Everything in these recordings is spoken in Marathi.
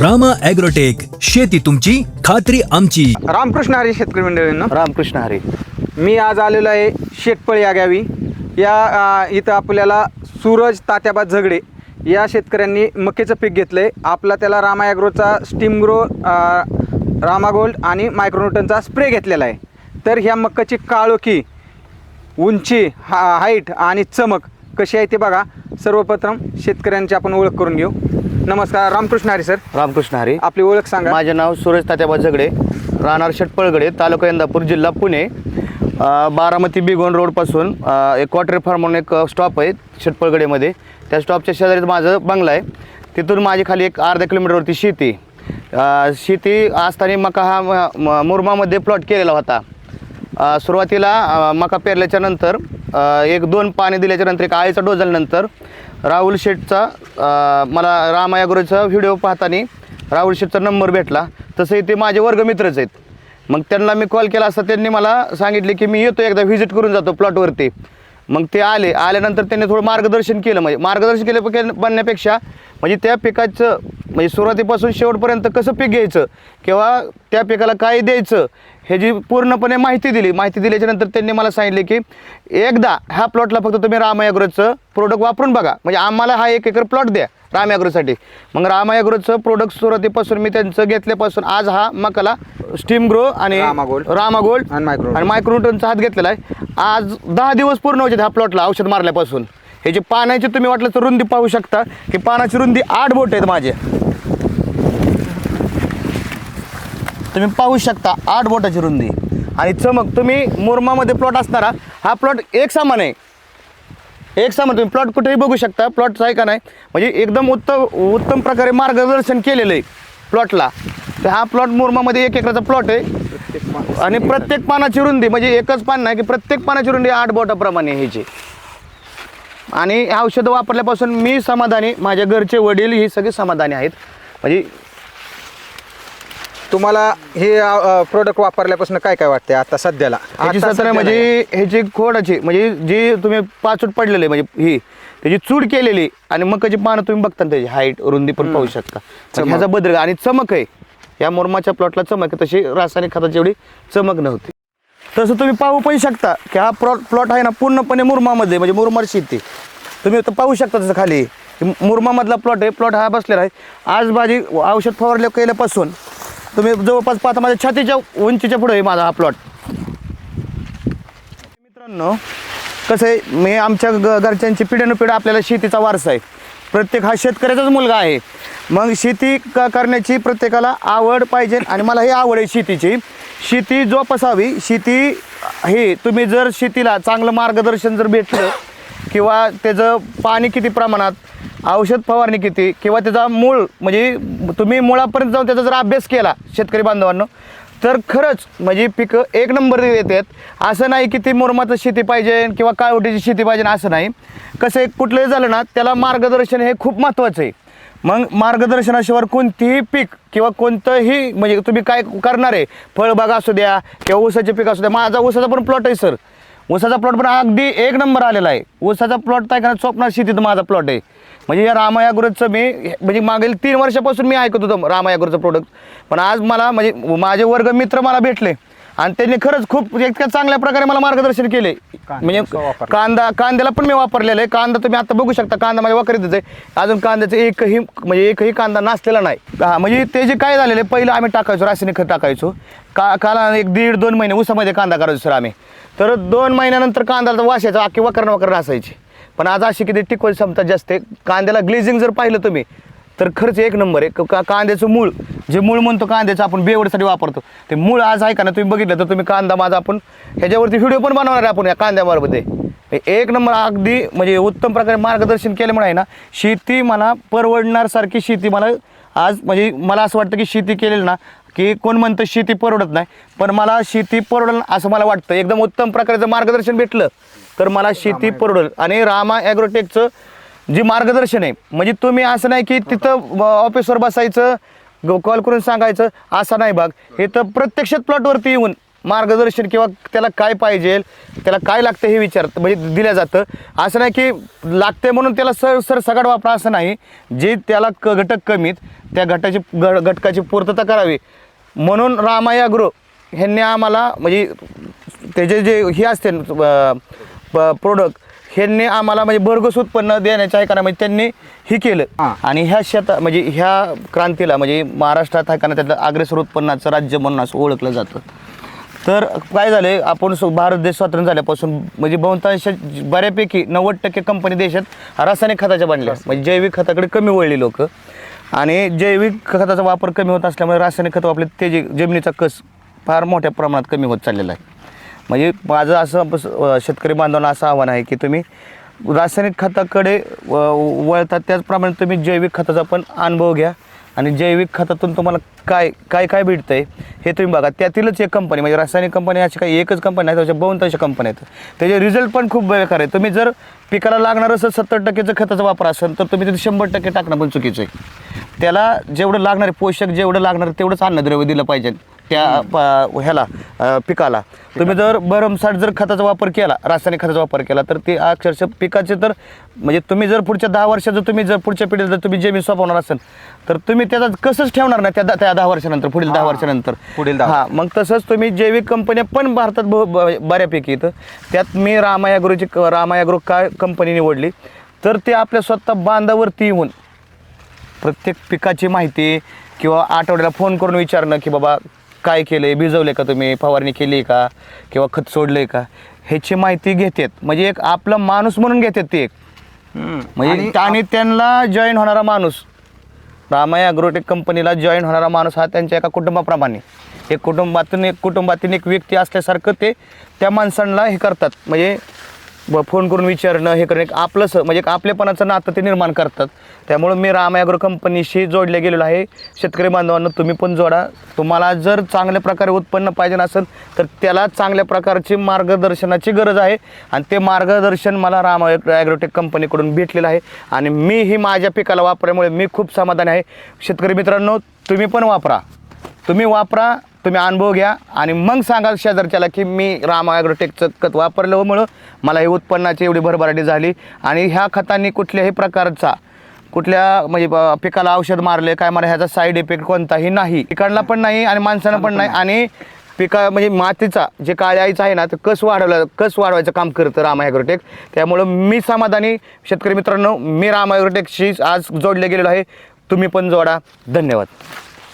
रामा ॲग्रोटेक शेती तुमची खात्री आमची. रामकृष्ण हरी शेतकरी मंडळींनो. रामकृष्ण हरी. मी आज आलेलो आहे शेटपळी या गावी. या इथं आपल्याला सूरज तात्याबा झगडे या शेतकऱ्यांनी मक्याचं पीक घेतलं आहे आपला त्याला रामा ॲग्रोचा स्टीम ग्रो रामा गोल्ड आणि मायक्रोन्यूटनचा स्प्रे घेतलेला आहे. तर ह्या मक्काची काळोखी उंची हा हाईट आणि चमक कशी आहे ते बघा. सर्वप्रथम शेतकऱ्यांची आपण ओळख करून घेऊ. नमस्कार रामकृष्ण हरी सर. रामकृष्ण हरी. आपली ओळख सांगा. माझे नाव सुरेश तात्याबा झगडे राहणार षटपळगडे तालुका इंदापूर जिल्हा पुणे. अ, बारामती बिगोन रोडपासून अ, एक क्वार्टर फार्म म्हणून एक स्टॉप आहे षटपळगडेमध्ये त्या स्टॉपच्या शेजारीच माझं बंगला आहे. तिथून माझी खाली एक अर्धा किलोमीटरवरती शेती. अ, शेती असताना मका हा म- म- मुरमामध्ये प्लॉट केलेला होता. सुरुवातीला मका पेरल्याच्या नंतर एक दोन पाणी दिल्याच्या नंतर एक आळीचा डोस झाल्यानंतर राहुल शेठचा मला रामायागुरूचा व्हिडिओ पाहताना राहुल शेठचा नंबर भेटला. तसंही ते माझे वर्गमित्रच आहेत. मग त्यांना मी कॉल केला असता त्यांनी मला सांगितले की मी येतो एकदा व्हिजिट करून जातो प्लॉटवरती मग ते आले. आल्यानंतर त्यांनी थोडं मार्गदर्शन केलं. म्हणजे मार्गदर्शन केलं बनण्यापेक्षा म्हणजे त्या पिकाचं म्हणजे सुरुवातीपासून शेवटपर्यंत कसं पीक घ्यायचं? किंवा त्या पिकाला काय द्यायचं? ह्याची पूर्णपणे माहिती दिली. माहिती दिल्याच्या नंतर त्यांनी मला सांगितले की एकदा ह्या प्लॉटला फक्त तुम्ही रामायाग्रोचं प्रोडक्ट वापरून बघा. म्हणजे आम्हाला हा एक एकर प्लॉट द्या रामायाग्रोसाठी. मग रामायाग्रोचं प्रोडक्ट सुरुवातीपासून मी त्यांचं घेतल्यापासून आज हा मकाला स्टीम ग्रो आणि रामा गोल्ड. रामा गोल्ड आणि मायक्रो आणि मायक्रोन्यूटनचा हात घेतलेला आहे. आज दहा दिवस पूर्ण व्हायचे ह्या प्लॉटला औषध मारल्यापासून. हे जे पाण्याची तुम्ही वाटलं तर रुंदी पाहू शकता. की पानाची रुंदी आठ बोट आहेत माझे. तुम्ही पाहू शकता आठ बोटाची रुंदी. आणि चमक तुम्ही मुरमामध्ये प्लॉट असणारा हा प्लॉट एक समान आहे. एक समान तुम्ही प्लॉट कुठेही बघू शकता. प्लॉटचा आहे का नाही? म्हणजे एकदम उत्तम उत्तम प्रकारे मार्गदर्शन केलेलं आहे प्लॉटला तर हा प्लॉट मुरमामध्ये एक एकराचा प्लॉट आहे. आणि प्रत्येक पानाची रुंदी म्हणजे एकच पान नाही की प्रत्येक पानाची रुंदी आठ बोटाप्रमाणे ह्याची आणि हे औषधं वापरल्यापासून मी समाधानी माझ्या घरचे वडील ही सगळे समाधानी आहेत. म्हणजे तुम्हाला हे प्रोडक्ट वापरल्यापासून काय काय वाटतंय आता सध्याला? ह्याची सत्र म्हणजे ह्याची खोडाची म्हणजे जी तुम्ही पाचूट पडलेले म्हणजे ही त्याची चूड केलेली आणि मकाची पानं तुम्ही बघता त्याची हाईट रुंदी पण पाहू शकता. म्हणजे ह्याचा बदल आणि चमक आहे. या मुरमाच्या प्लॉटला चमक आहे तशी रासायनिक खताची एवढी चमक नव्हती. तसं तुम्ही पाहू पण शकता की हा प्लॉट प्लॉट आहे ना पूर्णपणे मुरमामध्ये म्हणजे मुरमाड शेती. तुम्ही आता पाहू शकता तसं खाली मुरमामधला प्लॉट आहे प्लॉट हा बसलेला आहे. आज माझी औषध फवारल्या केल्यापासून तुम्ही जवळपास पाहता माझ्या छातीच्या उंचीच्या पुढे आहे माझा हा प्लॉट. मित्रांनो कसं आहे मी आमच्या ग घरच्यांची पिढ्यानुपिढ्या आपल्याला शेतीचा वारसा आहे. प्रत्येक हा शेतकऱ्याचाच मुलगा आहे. मग शेती क करण्याची प्रत्येकाला आवड पाहिजे आणि मला ही आवड आहे शेतीची. शेती जोपासावी. शेती हे तुम्ही जर शेतीला चांगलं मार्गदर्शन जर भेटलं किंवा त्याचं पाणी किती प्रमाणात औषध फवारणी किती किंवा त्याचा मूळ म्हणजे तुम्ही मुळापर्यंत जाऊन त्याचा जर अभ्यास केला शेतकरी बांधवांनो तर खरंच म्हणजे पिकं एक नंबर येतात. असं नाही की ती मुरमाचं शेती पाहिजे किंवा काळवटीची शेती पाहिजे असं नाही. कसं आहे कुठलंही झालं ना त्याला मार्गदर्शन हे खूप महत्त्वाचं आहे. मग मार्गदर्शनाशिवाय कोणतीही पीक किंवा कोणतंही म्हणजे तुम्ही काय करणार आहे? फळबाग असू द्या किंवा ऊसाचे पीक असू द्या. माझा ऊसाचा पण प्लॉट आहे सर ऊसाचा प्लॉट पण अगदी एक नंबर आलेला आहे. ऊसाचा प्लॉट काय करणार? स्वप्नात शेतीत माझा प्लॉट आहे. म्हणजे या रामायागुरूचं मी म्हणजे मागील तीन वर्षापासून मी ऐकत होतो रामायागुरूचं प्रोडक्ट पण आज मला म्हणजे माझे वर्ग मित्र मला भेटले. आणि त्यांनी खरंच खूप इतक्या चांगल्या प्रकारे मला मार्गदर्शन केले. म्हणजे? कांदा कांद्याला पण मी वापरलेला आहे. कांदा तुम्ही आता बघू शकता कांदा माझ्या वाकरीतच आहे. अजून कांद्याचं एकही म्हणजे एकही कांदा नाचलेला नाही. हा, म्हणजे ते जे काय झालेलं आहे पहिलं आम्ही टाकायचो रासायनिक खत टाकायचो. का काला एक दीड दोन महिने उसामध्ये कांदा करायचो सर आम्ही. तर दोन महिन्यानंतर कांद्याला वाशायचा अख्खी वकरण वकरण असायची पण आज अशी किती टिकवल क्षमता जास्त आहे. कांद्याला ग्लेझिंग जर पाहिलं तुम्ही तर खरंच एक नंबर आहे का कांद्याचं मूळ. जे मूळ म्हणतो कांद्याचं आपण बेवडसाठी वापरतो. ते मूळ आज आहे का ना तुम्ही बघितलं तर तुम्ही कांदा माझा आपण ह्याच्यावरती व्हिडिओ पण बनवणार आहे आपण या कांद्याबरोबर एक नंबर अगदी म्हणजे उत्तम प्रकारे मार्गदर्शन केल्यामुळे आहे ना शेती मला परवडणारसारखी शेती मला आज म्हणजे मला असं वाटतं की शेती केलेली ना की कोण म्हणतं शेती परवडत नाही पण मला शेती परवडेल असं मला वाटतं. एकदम उत्तम प्रकारचं मार्गदर्शन भेटलं तर मला शेती परवडेल. आणि रामा ॲग्रोटेकचं जे मार्गदर्शन आहे. म्हणजे तुम्ही असं नाही की तिथं ऑफिसवर बसायचं कॉल करून सांगायचं असं नाही भाग. हे तर प्रत्यक्षात प्लॉटवरती येऊन मार्गदर्शन किंवा त्याला काय पाहिजे त्याला काय लागतं हे विचार म्हणजे दिलं जातं. असं नाही की लागते म्हणून त्याला सर सर सगळं वापरा असं नाही. जे त्याला क घटक कमीत त्या घटाची ग घटकाची पूर्तता करावी. म्हणून रामाया गृह ह्यांनी आम्हाला म्हणजे त्याचे जे हे असते प्रोडक्ट ह्यांनी आम्हाला म्हणजे भरघोस उत्पन्न देण्याच्या आहे म्हणजे त्यांनी हे केलं. आणि ह्या शेता म्हणजे ह्या क्रांतीला म्हणजे महाराष्ट्रात आहे का त्यातलं अग्रेसर उत्पन्नाचं राज्य म्हणून असं ओळखलं जातं. तर काय झालं आपण भारत देश स्वातंत्र्य झाल्यापासून म्हणजे बहुतांश बऱ्यापैकी नव्वद टक्के कंपनी देशात रासायनिक खताच्या बनल्या म्हणजे जैविक खताकडे कमी वळली लोक. आणि जैविक खताचा वापर कमी होत असल्यामुळे रासायनिक खत वापरले ते जे जमिनीचा कस फार मोठ्या प्रमाणात कमी होत चाललेला आहे. म्हणजे माझं असं बस- शेतकरी बांधवांना असं आव्हान आहे की तुम्ही रासायनिक खताकडे व- वळतात. त्याचप्रमाणे तुम्ही जैविक खताचा पण अनुभव घ्या. आणि जैविक खतातून तुम्हाला काय काय काय आहे हे तुम्ही बघा. त्यातीलच एक कंपनी म्हणजे रासायनिक कंपनी अशी काही एकच कंपनी आहे त्याच्या बहुतांश कंपन्या आहेत. त्याचे रिझल्ट पण खूप बेकार आहे तुम्ही जर पिकाला लागणार असेल सत्तर टक्केचं खताचा वापर असेल तर तुम्ही तिथे शंभर टक्के टाकणं पण चुकीचं आहे. त्याला जेवढं लागणार आहे पोषक जेवढं लागणार तेवढंच अन्नद्रव्य दिलं पाहिजे. त्या प- ह्याला अ, पिकाला. तुम्ही जर भरमसाठ जर खताचा वापर केला रासायनिक खताचा वापर केला तर ते अक्षरशः पिकाचे तर म्हणजे तुम्ही जर पुढच्या दहा वर्षात जर तुम्ही जर पुढच्या पिढीला जर तुम्ही जमीन सोपवणार असेल तर तुम्ही त्याचा कसंच ठेवणार नाही त्या द- त्या दहा वर्षानंतर पुढील दहा. वर्षानंतर. पुढील दहा हां मग तसंच तुम्ही जैविक कंपन्या पण भारतात ब- ब- बऱ्यापैकी येतं त्यात मी रामायाग्रोची रामायाग्रो काय कंपनी निवडली तर ते आपल्या स्वतः बांधावरती येऊन प्रत्येक पिकाची माहिती किंवा आठवड्याला फोन करून विचारणं की बाबा काय केलं आहे भिजवले का तुम्ही? फवारणी केली का? किंवा खत सोडलं का? ह्याची माहिती घेतात. म्हणजे एक आपला माणूस म्हणून घेतात ते एक. म्हणजे आणि त्यांना जॉईन होणारा माणूस. रामाया अग्रोटेक कंपनीला जॉईन होणारा माणूस हा त्यांच्या एका कुटुंबाप्रमाणे. एक कुटुंबातून एक कुटुंबातील एक व्यक्ती असल्यासारखं ते त्या माणसांना हे करतात. म्हणजे ब- फोन करून विचारणं हे करणं एक आपलंसं म्हणजे एक आपलेपणाचं नातं ते निर्माण करतात. त्यामुळं मी राम ॲग्रो कंपनीशी जोडले गेलेलो आहे. शेतकरी बांधवांना तुम्ही पण जोडा. तुम्हाला जर चांगल्या प्रकारे उत्पन्न पाहिजे असेल तर त्याला चांगल्या प्रकारची मार्गदर्शनाची गरज आहे. आणि ते मार्गदर्शन मला राम ॲग्रोटेक कंपनीकडून भेटलेलं आहे. आणि मी ही माझ्या पिकाला वापरल्यामुळे मी खूप समाधानी आहे. शेतकरी मित्रांनो तुम्ही पण वापरा. तुम्ही वापरा तुम्ही अनुभव घ्या आणि मग सांगाल शेजारच्याला की मी राम ॲग्रोटेकचं खत वापरल्यामुळं मला ही उत्पन्नाची एवढी भरभराटी झाली. आणि ह्या खतांनी कुठल्याही प्रकारचा कुठल्या म्हणजे पिकाला औषध मारले काय मारले ह्याचा साईड इफेक्ट कोणताही नाही. पिकांना पण नाही आणि माणसांना पण नाही. आणि पिका म्हणजे मातीचा जे काळ्या आईचा आहे ना ते कस वाढवलं कस वाढवायचं काम करतं रामा ॲग्रोटेक? त्यामुळं मी समाधानी. शेतकरी मित्रांनो मी रामा ॲग्रोटेकशी आज जोडले गेलेलो आहे. तुम्ही पण जोडा. धन्यवाद.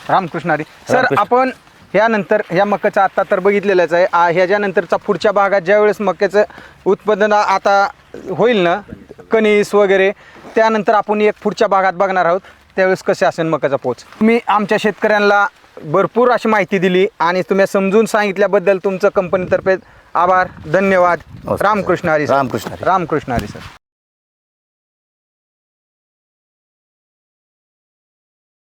रामकृष्णारी सर. आपण ह्यानंतर ह्या मक्याचं आता तर बघितलेलंच आहे आ- ह्याच्यानंतरचा पुढच्या भागात ज्यावेळेस मक्याचं उत्पादन आता होईल ना कणीस वगैरे त्यानंतर आपण एक पुढच्या भागात बघणार आहोत त्यावेळेस कसे असेल मकाचा पोच मी आमच्या शेतकऱ्यांना भरपूर अशी माहिती दिली आणि तुम्ही समजून सांगितल्याबद्दल तुमचं कंपनीतर्फे आभार धन्यवाद. रामकृष्ण हरी सर. रामकृष्ण. रामकृष्ण हरी सर